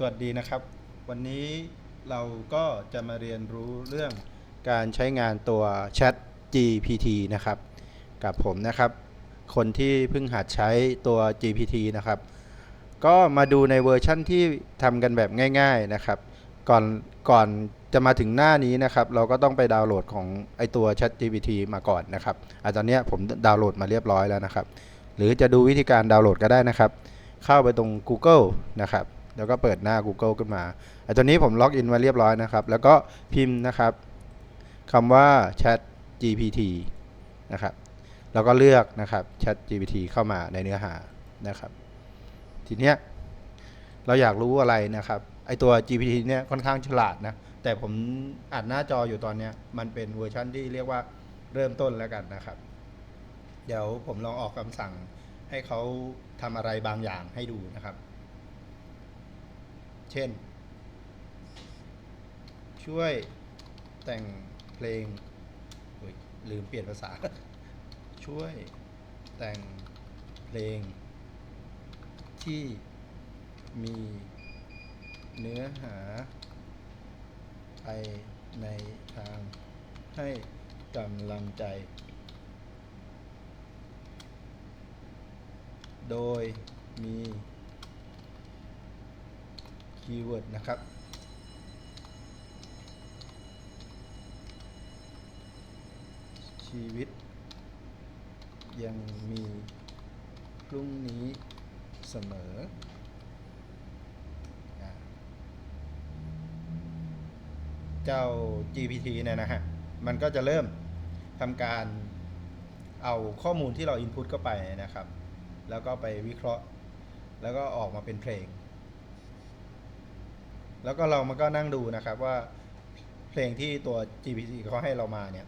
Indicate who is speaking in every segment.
Speaker 1: สวัสดีนะครับ วันนี้เราก็จะมาเรียนรู้เรื่องการใช้งานตัว Chat GPT นะครับ กับผมนะครับ คนที่เพิ่งหัดใช้ตัว GPT นะครับ ก็มาดูในเวอร์ชั่นที่ทำกันแบบง่าย ๆนะครับ ก่อนก่อนจะมาถึงหน้านี้นะครับ เราก็ต้องไปดาวน์โหลดของไอตัว Chat GPT มาก่อนนะครับอะตอนเนี้ยผมดาวน์โหลดมาเรียบร้อยแล้วนะครับ หรือจะดูวิธีการดาวน์โหลดก็ได้นะครับ เข้าไปตรง Google นะครับ แล้วก็เปิดหน้า Google ขึ้นมาไอ้ตัวนี้ผมล็อกอินมาเรียบร้อยนะครับ แล้วก็พิมพ์นะครับคำว่า Chat GPT นะครับ แล้วก็เลือกนะครับ Chat GPT เข้ามาในเนื้อหานะครับ ทีเนี้ยเราอยากรู้อะไรนะครับ ไอตัว GPT เนี่ยค่อนข้างฉลาดนะ แต่ผมอัดหน้าจออยู่ตอนเนี้ย มันเป็นเวอร์ชันที่เรียกว่าเริ่มต้นแล้วกันนะครับ เดี๋ยวผมลองออกคำสั่งให้เขาทำอะไรบางอย่างให้ดูนะครับ เช่น ช่วยแต่งเพลงลืมเปลี่ยนภาษา ช่วยแต่งเพลง ที่มีเนื้อหาไปในทางให้กำลังใจ โดยมี คีย์เวิร์ดนะครับชีวิต ยังมีพรุ่งนี้เสมอ เจ้า GPT เนี่ยนะฮะ มันก็จะเริ่มทำการเอาข้อมูลที่เรา input เข้าไปนะครับ แล้วก็ไปวิเคราะห์ แล้วก็ออกมาเป็นเพลง แล้วก็เรามันก็นั่งดูนะครับว่าเพลงที่ตัว GPT เขาให้เรามาเนี่ย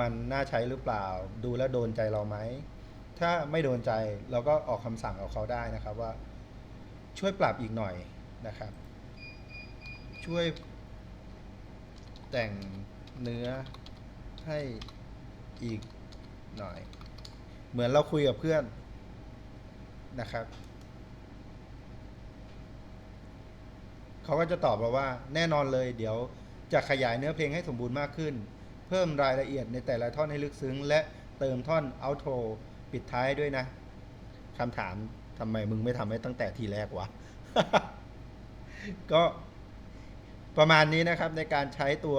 Speaker 1: มันน่าใช้หรือเปล่า ดูแล้วโดนใจเราไหม ถ้าไม่โดนใจเราก็ออกคำสั่งกับเขาได้นะครับว่า ช่วยปรับอีกหน่อยนะครับ ช่วยแต่งเนื้อให้อีกหน่อย เหมือนเราคุยกับเพื่อนนะครับ เขาก็จะตอบเราว่าแน่นอนเลยเดี๋ยวจะขยายเนื้อเพลงให้สมบูรณ์มากขึ้น เพิ่มรายละเอียดในแต่ละท่อนให้ลึกซึ้ง และเติมท่อนเอาโทรปิดท้ายด้วยนะคำถามทำไมมึงไม่ทำให้ตั้งแต่ทีแรกวะ ก็ประมาณนี้นะครับในการใช้ตัว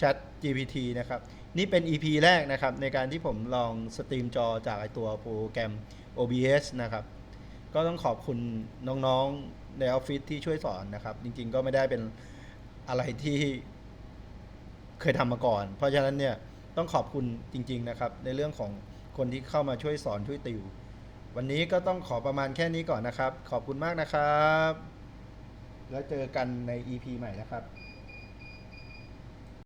Speaker 1: Chat GPT นะครับ นี่เป็น EP แรกนะครับในการที่ผมลองสตรีมจอจากไอตัวโปรแกรม OBS นะครับ ก็ต้องขอบคุณน้องๆ ในออฟฟิศที่ช่วยสอนนะครับ จริง ๆ ก็ไม่ได้เป็นอะไรที่เคยทำมาก่อน เพราะฉะนั้นเนี่ยต้องขอบคุณจริง ๆ นะครับ ในเรื่องของคนที่เข้ามาช่วยสอนช่วยติว วันนี้ก็ต้องขอประมาณแค่นี้ก่อนนะครับ ขอบคุณมากนะครับ แล้วเจอกันใน EP ใหม่นะครับ